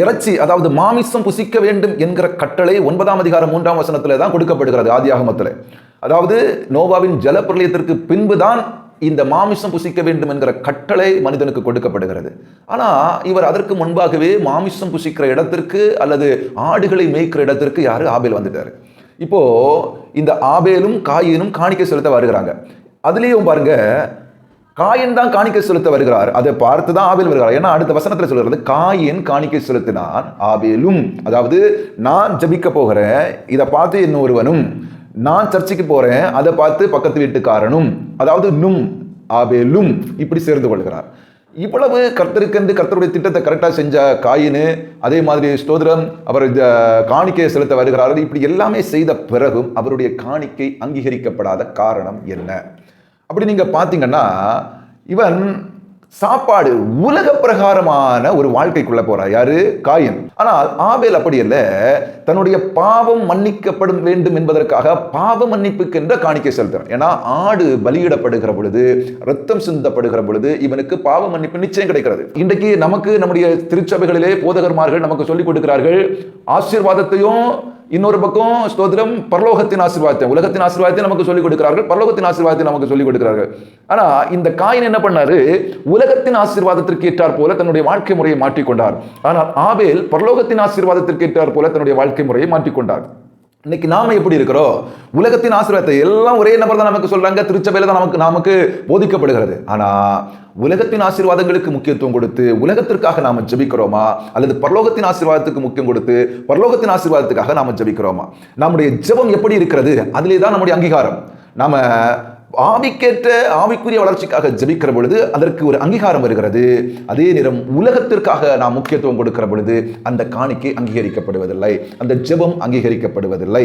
இறைச்சி அதாவது மாமிசம் புசிக்க வேண்டும் என்கிற கட்டளை ஒன்பதாம் அதிகாரம் மூன்றாம் வசனத்தில் தான் கொடுக்கப்படுகிறது ஆதியாகமத்தில் அதாவது நோவாவின் ஜலப்பிரளயத்திற்கு பின்புதான் இந்த மாமிசம் புசிக்க வேண்டும் என்கிற கட்டளை மனிதனுக்கு கொடுக்கப்படுகிறது. ஆனால் இவர் அதற்கு முன்பாகவே மாமிசம் புசிக்கிற இடத்திற்கு அல்லது ஆடுகளை மேய்க்கிற இடத்திற்கு யார்? ஆபேல் வந்துட்டாரு. இப்போ இந்த ஆபேலும் காயினும் காணிக்கை செலுத்த வருகிறாங்க. அதுலேயும் பாருங்க காயின் தான் காணிக்கை செலுத்த வருகிறார். அதை பார்த்து தான் ஆபேல் வருகிறார். ஏன்னா அடுத்த வசனத்தில் சொல்கிறது காயின் காணிக்கை செலுத்தினான் ஆபேலும். அதாவது நான் ஜபிக்க போகிறேன் இதை பார்த்து இன்னொருவனும் நான் சர்ச்சைக்கு போகிறேன் அதை பார்த்து பக்கத்து வீட்டுக்காரனும் அதாவது நும் ஆபேலும் இப்படி சேர்ந்து கொள்கிறார். இவ்வளவு கர்த்தருக்கென்று கர்த்தருடைய திட்டத்தை கரெக்டாக செஞ்ச காயினு அதே மாதிரி ஸ்தோதிரம் அவர் இந்த காணிக்கையை செலுத்த வருகிறார்கள் இப்படி எல்லாமே செய்த பிறகும் அவருடைய காணிக்கை அங்கீகரிக்கப்படாத காரணம் என்ன? அப்படி நீங்கள் பார்த்தீங்கன்னா இவன் சாப்பாடு உலக பிரகாரமான ஒரு வாழ்க்கைக்குள்ள போறா யாரு? காயின். ஆனால் ஆவேல் அப்படி அல்ல. தன்னுடைய பாவம் மன்னிக்கப்படும் வேண்டும் என்பதற்காக பாவ மன்னிப்புக்கென்ற காணிக்கை செலுத்துறான். ஏன்னா ஆடு பலியிடப்படுகிற பொழுது ரத்தம் சிந்தப்படுகிற பொழுது இவனுக்கு பாவ மன்னிப்பு நிச்சயம் கிடைக்கிறது. இன்றைக்கு நமக்கு நம்முடைய திருச்சபைகளிலே போதகர்மார்கள் நமக்கு சொல்லிக் கொடுக்கிறார்கள் ஆசீர்வாதத்தையும் இன்னொரு பக்கம் ஸ்தோத்திரம் பரலோகத்தின் ஆசீர்வாதத்தை. உலகத்தின் ஆசீர்வாதத்தை நமக்கு சொல்லிக் கொடுக்கிறார்கள் பரலோகத்தின் ஆசீர்வாதத்தை நமக்கு சொல்லிக் கொடுக்கிறார்கள். ஆனா இந்த காயின் என்ன பண்ணாரு? உலகத்தின் ஆசீர்வாதத்திற்கு ஏற்றார் போல தன்னுடைய வாழ்க்கை முறையை மாற்றிக்கொண்டார். ஆனால் ஆபேல் பரலோகத்தின் ஆசீர்வாதத்திற்கு ஏற்றார் போல தன்னுடைய வாழ்க்கை முறையை மாற்றிக்கொண்டார். இன்னைக்கு நாம எப்படி இருக்கிறோம்? உலகத்தின் ஆசீர்வாதத்தை எல்லாம் ஒரே நபர் தான் நமக்கு சொல்றாங்க. திருச்சபையில தான் நமக்கு நமக்கு போதிக்கப்படுகிறது. ஆனா உலகத்தின் ஆசீர்வாதங்களுக்கு முக்கியத்துவம் கொடுத்து உலகத்திற்காக நாம ஜபிக்கிறோமா? அல்லது பரலோகத்தின் ஆசீர்வாதத்துக்கு முக்கியம் கொடுத்து பரலோகத்தின் ஆசீர்வாதத்துக்காக நாம ஜபிக்கிறோமா? நம்முடைய ஜெபம் எப்படி இருக்கிறது? அதிலே தான் நம்முடைய அங்கீகாரம். நாம ஆவிக்கேற்ற ஆவிக்குரிய வளர்ச்சிக்காக ஜபிக்கிற பொழுது அதற்கு ஒரு அங்கீகாரம் வருகிறது. அதே நேரம் உலகத்திற்காக நாம் முக்கியத்துவம் கொடுக்கிற பொழுது அந்த காணிக்கை அங்கீகரிக்கப்படுவதில்லை. அந்த ஜெபம் அங்கீகரிக்கப்படுவதில்லை.